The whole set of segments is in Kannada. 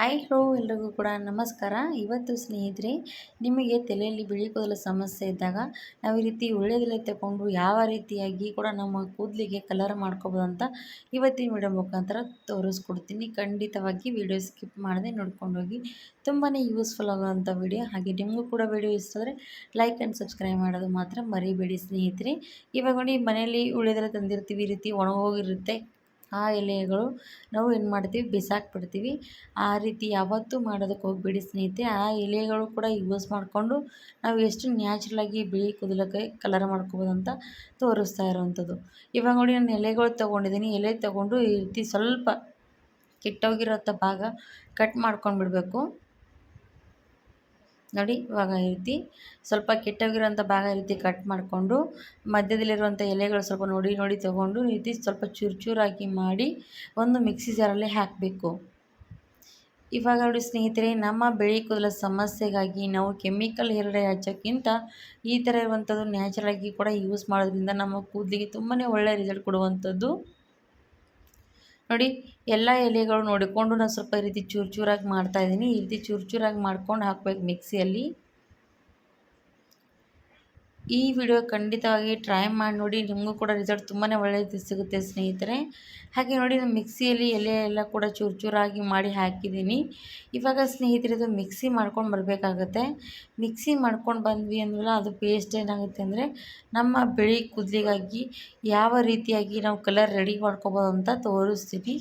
ಹಾಯ್ ಹಲೋ, ಎಲ್ರಿಗೂ ಕೂಡ ನಮಸ್ಕಾರ. ಇವತ್ತು ಸ್ನೇಹಿತರೆ, ನಿಮಗೆ ತಲೆಯಲ್ಲಿ ಬಿಳಿ ಕೂದಲು ಸಮಸ್ಯೆ ಇದ್ದಾಗ ನಾವು ಈ ರೀತಿ ಒಳ್ಳೆಯದೆಲೆ ತಗೊಂಡು ಯಾವ ರೀತಿಯಾಗಿ ಕೂಡ ನಮ್ಮ ಕೂದಲಿಗೆ ಕಲರ್ ಮಾಡ್ಕೋಬೋದು ಅಂತ ಇವತ್ತಿನ ವಿಡಿಯೋ ಮುಖಾಂತರ ತೋರಿಸ್ಕೊಡ್ತೀನಿ. ಖಂಡಿತವಾಗಿ ವಿಡಿಯೋ ಸ್ಕಿಪ್ ಮಾಡದೆ ನೋಡ್ಕೊಂಡು ಹೋಗಿ. ತುಂಬಾ ಯೂಸ್ಫುಲ್ ಆಗೋವಂಥ ವಿಡಿಯೋ ಹಾಗೆ ನಿಮಗೂ ಕೂಡ ವಿಡಿಯೋ ಇಷ್ಟ ಆದರೆ ಲೈಕ್ ಆ್ಯಂಡ್ ಸಬ್ಸ್ಕ್ರೈಬ್ ಮಾಡೋದು ಮಾತ್ರ ಮರಿಬೇಡಿ ಸ್ನೇಹಿತರೆ. ಇವಾಗ ನೋಡಿ, ಮನೆಯಲ್ಲಿ ಉಳಿದೆಲೆ ತಂದಿರ್ತೀವಿ, ಈ ರೀತಿ ಒಣಗೋಗಿರುತ್ತೆ. ಆ ಎಲೆಗಳು ನಾವು ಏನು ಮಾಡ್ತೀವಿ? ಬಿಸಾಕ್ಬಿಡ್ತೀವಿ. ಆ ರೀತಿ ಯಾವತ್ತೂ ಮಾಡೋದಕ್ಕೆ ಹೋಗ್ಬೇಡಿ ಸ್ನೇಹಿತರೆ. ಆ ಎಲೆಗಳು ಕೂಡ ಯೂಸ್ ಮಾಡಿಕೊಂಡು ನಾವು ಎಷ್ಟು ನ್ಯಾಚುರಲಾಗಿ ಬಿಳಿ ಕೂದಲಕ್ಕೆ ಕಲರ್ ಮಾಡ್ಕೋಬೋದು ಅಂತ ತೋರಿಸ್ತಾ ಇರೋವಂಥದ್ದು. ಇವಾಗ ನೋಡಿ ನಾನು ಎಲೆಗಳು ತೊಗೊಂಡಿದ್ದೀನಿ. ಎಲೆ ತೊಗೊಂಡು ಈ ರೀತಿ ಸ್ವಲ್ಪ ಕೆಟ್ಟೋಗಿರೋಂಥ ಭಾಗ ಕಟ್ ಮಾಡ್ಕೊಂಡು ಬಿಡಬೇಕು ನೋಡಿ ಇವಾಗ ಈ ರೀತಿ ಸ್ವಲ್ಪ ಕೆಟ್ಟೋಗಿರೋಂಥ ಭಾಗ ಈ ರೀತಿ ಕಟ್ ಮಾಡಿಕೊಂಡು ಮಧ್ಯದಲ್ಲಿರುವಂಥ ಎಲೆಗಳು ಸ್ವಲ್ಪ ನೋಡಿ ನೋಡಿ ತೊಗೊಂಡು ಈ ರೀತಿ ಸ್ವಲ್ಪ ಚೂರು ಚೂರಾಗಿ ಮಾಡಿ ಒಂದು ಮಿಕ್ಸಿ ಜಾರಲ್ಲಿ ಹಾಕಬೇಕು. ಇವಾಗ ನೋಡಿ ಸ್ನೇಹಿತರೆ, ನಮ್ಮ ಬೆಳೆ ಕೂದಲ ಸಮಸ್ಯೆಗಾಗಿ ನಾವು ಕೆಮಿಕಲ್ ಹೆರಡೆ ಹಚ್ಚೋಕ್ಕಿಂತ ಈ ಥರ ಇರುವಂಥದ್ದು ನ್ಯಾಚುರಲಾಗಿ ಕೂಡ ಯೂಸ್ ಮಾಡೋದ್ರಿಂದ ನಮ್ಮ ಕೂದಲಿಗೆ ತುಂಬಾ ಒಳ್ಳೆಯ ರಿಸಲ್ಟ್ ಕೊಡುವಂಥದ್ದು ನೋಡಿ, ಎಲ್ಲ ಎಲೆಗಳು ನೋಡಿಕೊಂಡು ನಾನು ಸ್ವಲ್ಪ ಈ ರೀತಿ ಚೂರು ಚೂರಾಗಿ ಮಾಡ್ತಾಯಿದ್ದೀನಿ ಈ ರೀತಿ ಚೂರು ಚೂರಾಗಿ ಮಾಡ್ಕೊಂಡು ಹಾಕ್ಬೇಕು ಮಿಕ್ಸಿಯಲ್ಲಿ. ಈ ವಿಡಿಯೋ ಖಂಡಿತವಾಗಿ ಟ್ರೈ ಮಾಡಿ ನೋಡಿ, ನಿಮಗೂ ಕೂಡ ರಿಸಲ್ಟ್ ತುಂಬಾ ಒಳ್ಳೆಯದು ಸಿಗುತ್ತೆ ಸ್ನೇಹಿತರೆ. ಹಾಗೆ ನೋಡಿ, ನಾನು ಮಿಕ್ಸಿಯಲ್ಲಿ ಎಲೆ ಎಲ್ಲ ಕೂಡ ಚೂರು ಚೂರಾಗಿ ಮಾಡಿ ಹಾಕಿದ್ದೀನಿ. ಇವಾಗ ಸ್ನೇಹಿತರೆ ಮಿಕ್ಸಿ ಮಾಡ್ಕೊಂಡು ಬರಬೇಕಾಗತ್ತೆ. ಮಿಕ್ಸಿ ಮಾಡ್ಕೊಂಡು ಬಂದ್ವಿ ಅಂದ್ರೆ ಅದು ಪೇಸ್ಟ್ ಏನಾಗುತ್ತೆ ಅಂದರೆ, ನಮ್ಮ ಬಿಳಿ ಕೂದಲಿಗಾಗಿ ಯಾವ ರೀತಿಯಾಗಿ ನಾವು ಕಲರ್ ರೆಡಿ ಮಾಡ್ಕೊಬೋದು ಅಂತ ತೋರಿಸ್ತೀವಿ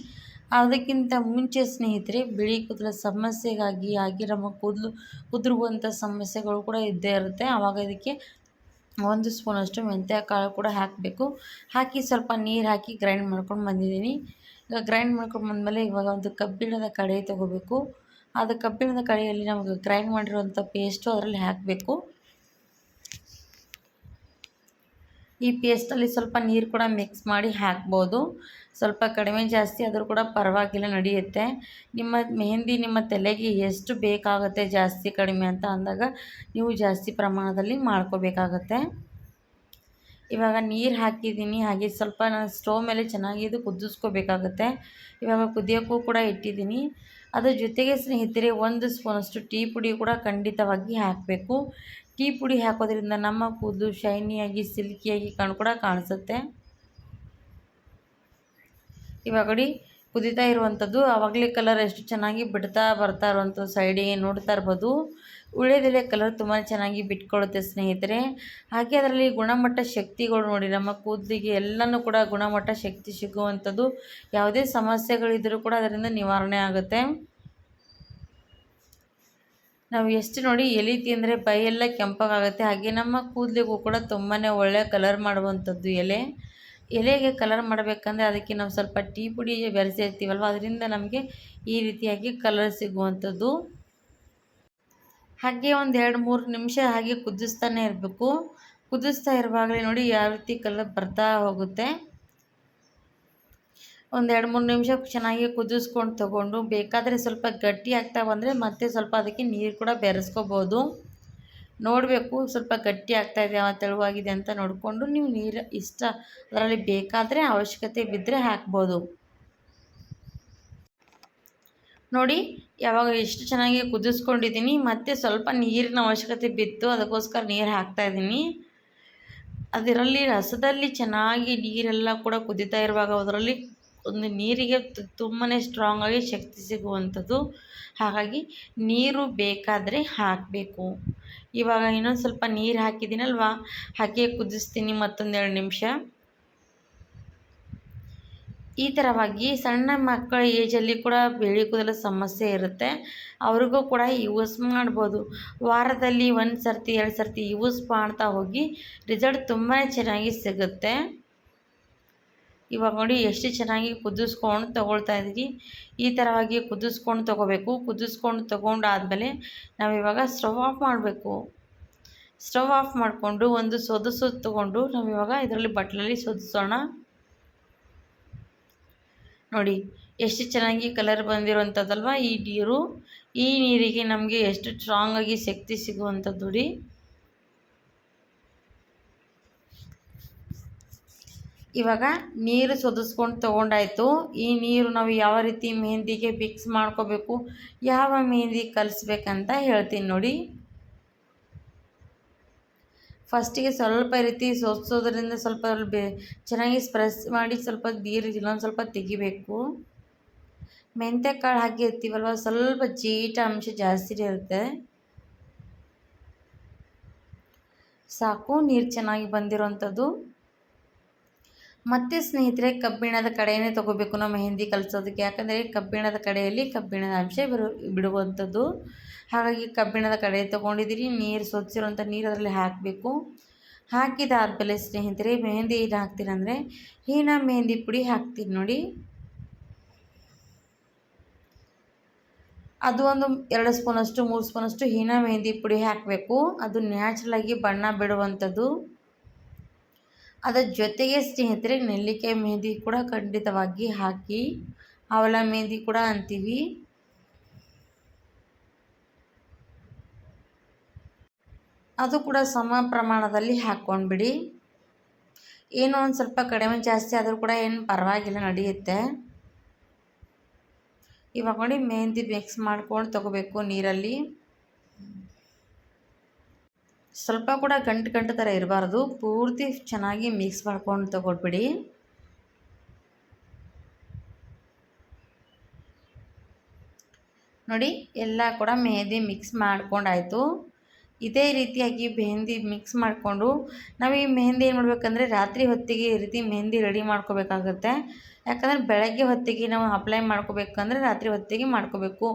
ಅದಕ್ಕಿಂತ ಮುಂಚೆ ಸ್ನೇಹಿತರೆ, ಬಿಳಿ ಕೂದಲ ಸಮಸ್ಯೆಗಾಗಿ ಆಗಿ ನಮ್ಮ ಕೂದಲು, ಕುದುರುವಂಥ ಸಮಸ್ಯೆಗಳು ಕೂಡ ಇದ್ದೇ ಇರುತ್ತೆ. ಆವಾಗ ಇದಕ್ಕೆ ಒಂದು ಸ್ಪೂನಷ್ಟು ಮೆಂತ್ಯ ಕಾಳು ಕೂಡ ಹಾಕಬೇಕು. ಹಾಕಿ ಸ್ವಲ್ಪ ನೀರು ಹಾಕಿ ಗ್ರೈಂಡ್ ಮಾಡ್ಕೊಂಡು ಬಂದಿದ್ದೀನಿ. ಈಗ ಗ್ರೈಂಡ್ ಮಾಡ್ಕೊಂಡು ಬಂದಮೇಲೆ ಇವಾಗ ಒಂದು ಕಬ್ಬಿಣದ ಕಡೆ ತೊಗೋಬೇಕು. ಅದು ಕಬ್ಬಿಣದ ಕಡೆಯಲ್ಲಿ ನಮಗೆ ಗ್ರೈಂಡ್ ಮಾಡಿರುವಂಥ ಪೇಸ್ಟು ಅದರಲ್ಲಿ ಹಾಕಬೇಕು. ಈ ಪೇಸ್ಟಲ್ಲಿ ಸ್ವಲ್ಪ ನೀರು ಕೂಡ ಮಿಕ್ಸ್ ಮಾಡಿ ಹಾಕ್ಬೋದು. ಸ್ವಲ್ಪ ಕಡಿಮೆ ಜಾಸ್ತಿ ಆದರೂ ಕೂಡ ಪರವಾಗಿಲ್ಲ, ನಡೆಯುತ್ತೆ. ನಿಮ್ಮ ಮೆಹಂದಿ ನಿಮ್ಮ ತಲೆಗೆ ಎಷ್ಟು ಬೇಕಾಗುತ್ತೆ ಜಾಸ್ತಿ ಕಡಿಮೆ ಅಂತ ಅಂದಾಗ ನೀವು ಜಾಸ್ತಿ ಪ್ರಮಾಣದಲ್ಲಿ ಮಾಡ್ಕೋಬೇಕಾಗತ್ತೆ. ಇವಾಗ ನೀರು ಹಾಕಿದ್ದೀನಿ, ಹಾಗೆ ಸ್ವಲ್ಪ ನಾನು ಸ್ಟೋವ್ ಮೇಲೆ ಚೆನ್ನಾಗಿ ಇದು ಕುದಿಸ್ಕೋಬೇಕಾಗತ್ತೆ. ಇವಾಗ ಕುದಿಯೋಕ್ಕೂ ಕೂಡ ಇಟ್ಟಿದ್ದೀನಿ. ಅದ್ರ ಜೊತೆಗೆ ಸ್ನೇಹಿತರೆ ಒಂದು ಸ್ಪೂನಷ್ಟು ಟೀ ಪುಡಿ ಕೂಡ ಖಂಡಿತವಾಗಿ ಹಾಕಬೇಕು. ಟೀ ಪುಡಿ ಹಾಕೋದ್ರಿಂದ ನಮ್ಮ ಕೂದಲು ಶೈನಿಯಾಗಿ, ಸಿಲ್ಕಿಯಾಗಿ ಕಣ್ ಕೂಡ ಕಾಣಿಸುತ್ತೆ. ಇವಾಗಡಿ ಕುದಿತಾ ಇರುವಂಥದ್ದು, ಆವಾಗಲೇ ಕಲರ್ ಎಷ್ಟು ಚೆನ್ನಾಗಿ ಬಿಡ್ತಾ ಬರ್ತಾ ಇರುವಂಥದ್ದು ಸೈಡಿಗೆ ನೋಡ್ತಾ ಇರ್ಬೋದು. ಉಳ್ಳೆದೆಲೆ ಕಲರ್ ತುಂಬಾ ಚೆನ್ನಾಗಿ ಬಿಟ್ಕೊಳ್ಳುತ್ತೆ ಸ್ನೇಹಿತರೆ. ಹಾಗೆ ಅದರಲ್ಲಿ ಗುಣಮಟ್ಟ ಶಕ್ತಿಗಳು ನೋಡಿ, ನಮ್ಮ ಕೂದಲಿಗೆ ಎಲ್ಲನೂ ಕೂಡ ಗುಣಮಟ್ಟ ಶಕ್ತಿ ಸಿಗುವಂಥದ್ದು. ಯಾವುದೇ ಸಮಸ್ಯೆಗಳಿದ್ದರೂ ಕೂಡ ಅದರಿಂದ ನಿವಾರಣೆ ಆಗುತ್ತೆ. ನಾವು ಎಷ್ಟು ನೋಡಿ ಎಲೆ ತಿಂದರೆ ಬೈಯೆಲ್ಲ ಕೆಂಪಾಗುತ್ತೆ ಹಾಗೆ ನಮ್ಮ ಕೂದಲಿಗೂ ಕೂಡ ತುಂಬಾ ಒಳ್ಳೆಯ ಕಲರ್ ಮಾಡುವಂಥದ್ದು ಎಲೆ. ಎಲೆಗೆ ಕಲರ್ ಮಾಡಬೇಕಂದ್ರೆ ಅದಕ್ಕೆ ನಾವು ಸ್ವಲ್ಪ ಟೀ ಪುಡಿ ಬೆರೆಸಿರ್ತೀವಲ್ವ ಅದರಿಂದ ನಮಗೆ ಈ ರೀತಿಯಾಗಿ ಕಲರ್ ಸಿಗುವಂಥದ್ದು. ಹಾಗೆ ಒಂದು ಎರಡು ಮೂರು ನಿಮಿಷ ಹಾಗೆ ಕುದಿಸ್ತಾನೆ ಇರಬೇಕು. ಕುದಿಸ್ತಾ ಇರುವಾಗಲೇ ನೋಡಿ ಯಾವ ರೀತಿ ಕಲರ್ ಬರ್ತಾ ಹೋಗುತ್ತೆ. ಒಂದು ಎರಡು ಮೂರು ನಿಮಿಷ ಚೆನ್ನಾಗಿ ಕುದಿಸ್ಕೊಂಡು ತೊಗೊಂಡು, ಬೇಕಾದರೆ ಸ್ವಲ್ಪ ಗಟ್ಟಿ ಆಗ್ತಾ ಬಂದರೆ ಮತ್ತೆ ಸ್ವಲ್ಪ ಅದಕ್ಕೆ ನೀರು ಕೂಡ ಬೆರೆಸ್ಕೋಬೋದು. ನೋಡಬೇಕು ಸ್ವಲ್ಪ ಗಟ್ಟಿ ಆಗ್ತಾಯಿದೆ ತೆಳುವಾಗಿದೆ ಅಂತ ನೋಡಿಕೊಂಡು ನೀವು ನೀರು ಇಷ್ಟ ಅದರಲ್ಲಿ ಬೇಕಾದರೆ ಅವಶ್ಯಕತೆ ಬಿದ್ದರೆ ಹಾಕ್ಬೋದು. ನೋಡಿ, ಯಾವಾಗ ಎಷ್ಟು ಚೆನ್ನಾಗಿ ಕುದಿಸ್ಕೊಂಡಿದ್ದೀನಿ, ಮತ್ತು ಸ್ವಲ್ಪ ನೀರಿನ ಅವಶ್ಯಕತೆ ಬಿತ್ತು, ಅದಕ್ಕೋಸ್ಕರ ನೀರು ಹಾಕ್ತಾಯಿದ್ದೀನಿ ಅದರಲ್ಲಿ ರಸದಲ್ಲಿ ಚೆನ್ನಾಗಿ ನೀರೆಲ್ಲ ಕೂಡ ಕುದಿತಾ ಇರುವಾಗ, ಅದರಲ್ಲಿ ಒಂದು ನೀರಿಗೆ ತುಂಬಾ ಸ್ಟ್ರಾಂಗಾಗಿ ಶಕ್ತಿ ಸಿಗುವಂಥದ್ದು. ಹಾಗಾಗಿ ನೀರು ಬೇಕಾದರೆ ಹಾಕಬೇಕು. ಇವಾಗ ಇನ್ನೊಂದು ಸ್ವಲ್ಪ ನೀರು ಹಾಕಿದ್ದೀನಲ್ವ? ಹಾಗೆ ಕುದಿಸ್ತೀನಿ ಮತ್ತೊಂದೆರಡು ನಿಮಿಷ. ಈ ಥರವಾಗಿ ಸಣ್ಣ ಮಕ್ಕಳ ಏಜಲ್ಲಿ ಕೂಡ ಬೆಳೆ ಕೂದಲ ಸಮಸ್ಯೆ ಇರುತ್ತೆ. ಅವ್ರಿಗೂ ಕೂಡ ಯೂಸ್ ಮಾಡ್ಬೋದು. ವಾರದಲ್ಲಿ ಒಂದು ಸರ್ತಿ ಎರಡು ಸರ್ತಿ ಯೂಸ್ ಮಾಡ್ತಾ ಹೋಗಿ ರಿಸಲ್ಟ್ ತುಂಬಾ ಚೆನ್ನಾಗಿ ಸಿಗುತ್ತೆ. ಇವಾಗ ನೋಡಿ ಎಷ್ಟು ಚೆನ್ನಾಗಿ ಕುದಿಸ್ಕೊಂಡು ತೊಗೊಳ್ತಾ ಇದ್ದೀವಿ. ಈ ಥರವಾಗಿ ಕುದಿಸ್ಕೊಂಡು ತೊಗೋಬೇಕು. ಕುದಿಸ್ಕೊಂಡು ತೊಗೊಂಡಾದಮೇಲೆ ನಾವು ಇವಾಗ ಸ್ಟವ್ ಆಫ್ ಮಾಡಬೇಕು. ಸ್ಟವ್ ಆಫ್ ಮಾಡಿಕೊಂಡು ಒಂದು ಸೊದಸು ತೊಗೊಂಡು ನಾವು ಇವಾಗ ಇದರಲ್ಲಿ ಬಟ್ಲಲ್ಲಿ ಸೊದಿಸೋಣ. ನೋಡಿ, ಎಷ್ಟು ಚೆನ್ನಾಗಿ ಕಲರ್ ಬಂದಿರೋಂಥದ್ದಲ್ವ ಈ ನೀರು. ಈ ನೀರಿಗೆ ನಮಗೆ ಎಷ್ಟು ಸ್ಟ್ರಾಂಗಾಗಿ ಶಕ್ತಿ ಸಿಗುವಂಥದ್ದು ರೀ ಇವಾಗ ನೀರು ಸೋದಿಸ್ಕೊಂಡು ತೊಗೊಂಡಾಯ್ತು. ಈ ನೀರು ನಾವು ಯಾವ ರೀತಿ ಮೆಹಂದಿಗೆ ಫಿಕ್ಸ್ ಮಾಡ್ಕೋಬೇಕು, ಯಾವ ಮೆಹಂದಿ ಕಲಿಸ್ಬೇಕಂತ ಹೇಳ್ತೀನಿ ನೋಡಿ. ಫಸ್ಟಿಗೆ ಸ್ವಲ್ಪ ರೀತಿ ಸೋಸೋದ್ರಿಂದ ಸ್ವಲ್ಪ ಬೆ, ಚೆನ್ನಾಗಿ ಸ್ಪ್ರೆಸ್ ಮಾಡಿ ಸ್ವಲ್ಪ ನೀರು ಇಲ್ಲೊಂದು ಸ್ವಲ್ಪ ತೆಗಿಬೇಕು. ಮೆಂತ್ಯ ಕಾಳು ಹಾಕಿರ್ತೀವಲ್ವ, ಸ್ವಲ್ಪ ಜೀಟ ಅಂಶ ಜಾಸ್ತಿ ಇರುತ್ತೆ. ಸಾಕು, ನೀರು ಚೆನ್ನಾಗಿ ಬಂದಿರೋವಂಥದ್ದು ಮತ್ತು ಸ್ನೇಹಿತರೆ, ಕಬ್ಬಿಣದ ಕಡೆಯೇ ತೊಗೋಬೇಕು. ನಾವು ಮೆಹಂದಿ ಕಲಿಸೋದಕ್ಕೆ. ಯಾಕಂದರೆ ಕಬ್ಬಿಣದ ಕಡೆಯಲ್ಲಿ ಕಬ್ಬಿಣದ ಅಂಶ ಬಿರು, ಬಿಡುವಂಥದ್ದು. ಹಾಗಾಗಿ ಕಬ್ಬಿಣದ ಕಡೆ ತೊಗೊಂಡಿದ್ದೀರಿ. ನೀರು ಸ್ವಚ್ಛಿರುವಂಥ ನೀರು ಅದರಲ್ಲಿ ಹಾಕಬೇಕು. ಹಾಕಿದಾದಮೇಲೆ ಸ್ನೇಹಿತರೆ, ಮೆಹಂದಿ ಏನು ಹಾಕ್ತೀರಂದರೆ ಹೀನ ಮೆಹಂದಿ ಪುಡಿ ಹಾಕ್ತೀನಿ ನೋಡಿ. ಅದು ಒಂದು ಎರಡು ಸ್ಪೂನಷ್ಟು, ಮೂರು ಸ್ಪೂನಷ್ಟು ಹೀನ ಮೆಹಂದಿ ಪುಡಿ ಹಾಕಬೇಕು. ಅದು ನ್ಯಾಚುರಲಾಗಿ ಬಣ್ಣ ಬಿಡುವಂಥದ್ದು. ಅದರ ಜೊತೆಗೆ ಸ್ನೇಹಿತರೆ, ನೆಲ್ಲಿಕಾಯಿ ಮೆಹಂದಿ ಕೂಡ ಖಂಡಿತವಾಗಿ ಹಾಕಿ, ಅವಲ ಮೆಹಂದಿ ಕೂಡ ಅಂತೀವಿ. ಅದು ಕೂಡ ಸಮ ಪ್ರಮಾಣದಲ್ಲಿ ಹಾಕ್ಕೊಂಡ್ಬಿಡಿ ಏನೋ ಒಂದು ಸ್ವಲ್ಪ ಕಡಿಮೆ ಜಾಸ್ತಿ ಆದರೂ ಕೂಡ ಏನು ಪರವಾಗಿಲ್ಲ, ನಡೆಯುತ್ತೆ. ಇವಾಗ ನೋಡಿ, ಮೆಹಂದಿ ಮಿಕ್ಸ್ ಮಾಡ್ಕೊಂಡು ತೊಗೋಬೇಕು ನೀರಲ್ಲಿ. ಸ್ವಲ್ಪ ಕೂಡ ಗಂಟು ಗಂಟು ಥರ ಇರಬಾರ್ದು. ಪೂರ್ತಿ ಚೆನ್ನಾಗಿ ಮಿಕ್ಸ್ ಮಾಡ್ಕೊಂಡು ತಗೊಳ್ಬಿಡಿ. ನೋಡಿ, ಎಲ್ಲ ಕೂಡ ಮೆಹಂದಿ ಮಿಕ್ಸ್ ಮಾಡ್ಕೊಂಡಾಯಿತು. ಇದೇ ರೀತಿಯಾಗಿ ಮೆಹಂದಿ ಮಿಕ್ಸ್ ಮಾಡಿಕೊಂಡು, ನಾವು ಈ ಮೆಹಂದಿ ಏನು ಮಾಡಬೇಕಂದ್ರೆ ರಾತ್ರಿ ಹೊತ್ತಿಗೆ ಈ ರೀತಿ ಮೆಹಂದಿ ರೆಡಿ ಮಾಡ್ಕೋಬೇಕಾಗುತ್ತೆ. ಯಾಕಂದರೆ ಬೆಳಗ್ಗೆ ಹೊತ್ತಿಗೆ ನಾವು ಅಪ್ಲೈ ಮಾಡ್ಕೋಬೇಕಂದ್ರೆ ರಾತ್ರಿ ಹೊತ್ತಿಗೆ ಮಾಡ್ಕೋಬೇಕು.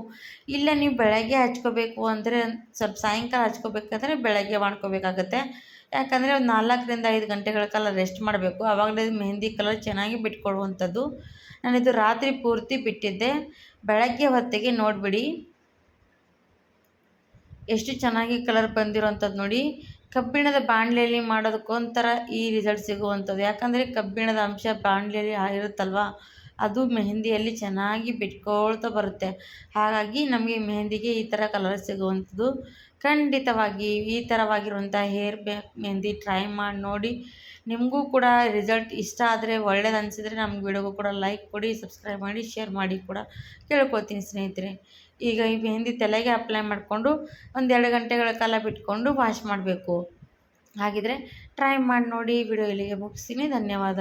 ಇಲ್ಲ ನೀವು ಬೆಳಗ್ಗೆ ಹಚ್ಕೋಬೇಕು ಅಂದರೆ ಸ್ವಲ್ಪ ಸಾಯಂಕಾಲ ಹಚ್ಕೋಬೇಕಂದ್ರೆ ಬೆಳಗ್ಗೆ ಮಾಡ್ಕೋಬೇಕಾಗತ್ತೆ. ಯಾಕಂದರೆ ಒಂದು ನಾಲ್ಕರಿಂದ ಐದು ಗಂಟೆಗಳ ಕಾಲ ರೆಸ್ಟ್ ಮಾಡಬೇಕು. ಆವಾಗಲೇ ಮೆಹಂದಿ ಕಲರ್ ಚೆನ್ನಾಗಿ ಬಿಟ್ಕೊಡುವಂಥದ್ದು. ನಾನಿದು ರಾತ್ರಿ ಪೂರ್ತಿ ಬಿಟ್ಟಿದ್ದೆ. ಬೆಳಗ್ಗೆ ಹೊತ್ತಿಗೆ ನೋಡಿಬಿಡಿ. ಎಷ್ಟು ಚೆನ್ನಾಗಿ ಕಲರ್ ಬಂದಿರೋವಂಥದ್ದು ನೋಡಿ. ಕಬ್ಬಿಣದ ಬಾಣಲೆಯಲ್ಲಿ ಮಾಡೋದಕ್ಕೊಂಥರ ಈ ರಿಸಲ್ಟ್ ಸಿಗುವಂಥದ್ದು. ಯಾಕಂದರೆ ಕಬ್ಬಿಣದ ಅಂಶ ಬಾಣಲೆಯಲ್ಲಿ ಇರುತ್ತಲ್ವ ಅದು ಮೆಹಂದಿಯಲ್ಲಿ ಚೆನ್ನಾಗಿ ಬಿಟ್ಕೊಳ್ತಾ ಬರುತ್ತೆ. ಹಾಗಾಗಿ ನಮಗೆ ಮೆಹಂದಿಗೆ ಈ ಥರ ಕಲರ್ ಸಿಗುವಂಥದ್ದು ಖಂಡಿತವಾಗಿ ಈ ಥರವಾಗಿರುವಂಥ ಹೇರ್ ಬ್ಯಾಕ್ ಮೆಹಂದಿ ಟ್ರೈ ಮಾಡಿ ನೋಡಿ. ನಿಮಗೂ ಕೂಡ ರಿಸಲ್ಟ್ ಇಷ್ಟ ಆದರೆ ಒಳ್ಳೇದು ಅನಿಸಿದ್ರೆ ನಮ್ಮ ವಿಡಿಯೋಗೂ ಕೂಡ ಲೈಕ್ ಕೊಡಿ ಸಬ್ಸ್ಕ್ರೈಬ್ ಮಾಡಿ ಶೇರ್ ಮಾಡಿ ಕೂಡ ಕೇಳ್ಕೊತೀನಿ ಸ್ನೇಹಿತರೆ. ಈಗ ಈ ಮೆಹಂದಿ ತಲೆಗೆ ಅಪ್ಲೈ ಮಾಡಿಕೊಂಡು ಒಂದೆರಡು ಗಂಟೆಗಳ ಕಾಲ ಬಿಟ್ಕೊಂಡು ವಾಶ್ ಮಾಡಬೇಕು. ಹಾಗಿದ್ರೆ ಟ್ರೈ ಮಾಡಿ ನೋಡಿ, ವಿಡಿಯೋ ಇಲ್ಲಿಗೆ ಮುಗಿಸ್ತೀನಿ. ಧನ್ಯವಾದ.